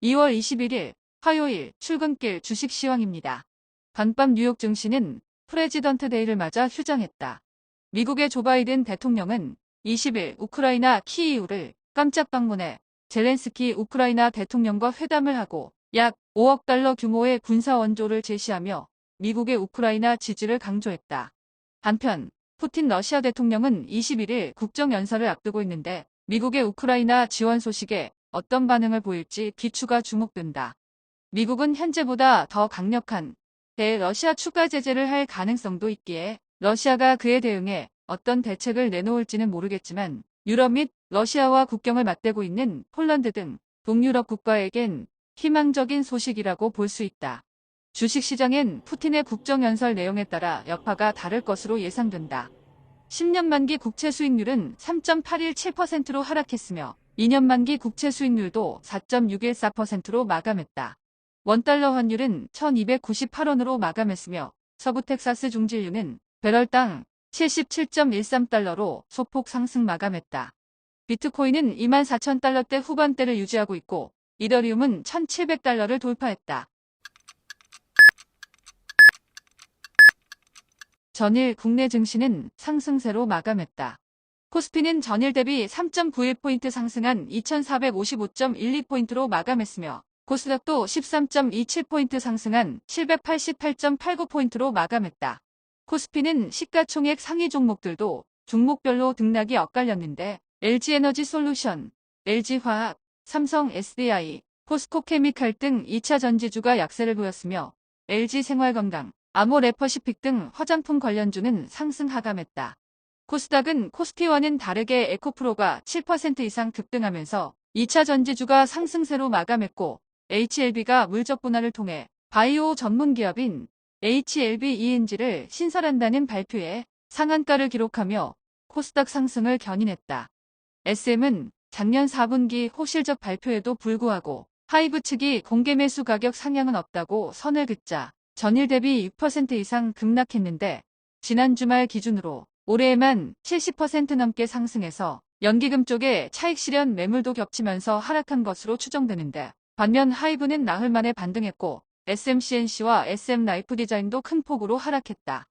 2월 21일 화요일 출근길 주식 시황입니다. 간밤 뉴욕 증시는 프레지던트 데이를 맞아 휴장했다. 미국의 조 바이든 대통령은 20일 우크라이나 키이우를 깜짝 방문해 젤렌스키 우크라이나 대통령과 회담을 하고 약 5억 달러 규모의 군사 원조를 제시하며 미국의 우크라이나 지지를 강조했다. 한편 푸틴 러시아 대통령은 21일 국정연설을 앞두고 있는데 미국의 우크라이나 지원 소식에 어떤 반응을 보일지 기추가 주목된다. 미국은 현재보다 더 강력한 대러시아 추가 제재를 할 가능성도 있기에 러시아가 그에 대응해 어떤 대책을 내놓을지는 모르겠지만 유럽 및 러시아와 국경을 맞대고 있는 폴란드 등 동유럽 국가에겐 희망적인 소식이라고 볼 수 있다. 주식시장엔 푸틴의 국정연설 내용에 따라 여파가 다를 것으로 예상된다. 10년 만기 국채 수익률은 3.817%로 하락했으며 2년 만기 국채 수익률도 4.614%로 마감했다. 원달러 환율은 1298원으로 마감했으며 서부 텍사스 중진류는 배럴당 77.13달러로 소폭 상승 마감했다. 비트코인은 24,000달러대 후반대를 유지하고 있고 이더리움은 1,700달러를 돌파했다. 전일 국내 증시는 상승세로 마감했다. 코스피는 전일 대비 3.91포인트 상승한 2455.12포인트로 마감했으며 코스닥도 13.27포인트 상승한 788.89포인트로 마감했다. 코스피는 시가총액 상위 종목들도 종목별로 등락이 엇갈렸는데 LG에너지 솔루션, LG화학, 삼성 SDI, 포스코케미칼 등 2차 전지주가 약세를 보였으며 LG생활건강, 아모레퍼시픽 등 화장품 관련주는 상승 하감했다. 코스닥은 코스피와는 다르게 에코프로가 7% 이상 급등하면서 2차 전지주가 상승세로 마감했고 HLB가 물적 분할을 통해 바이오 전문 기업인 HLB-ENG를 신설한다는 발표에 상한가를 기록하며 코스닥 상승을 견인했다. SM은 작년 4분기 호실적 발표에도 불구하고 하이브 측이 공개 매수 가격 상향은 없다고 선을 긋자 전일 대비 6% 이상 급락했는데 지난 주말 기준으로 올해에만 70% 넘게 상승해서 연기금 쪽에 차익 실현 매물도 겹치면서 하락한 것으로 추정되는데 반면 하이브는 나흘 만에 반등했고 SMCNC와 SM 라이프 디자인도 큰 폭으로 하락했다.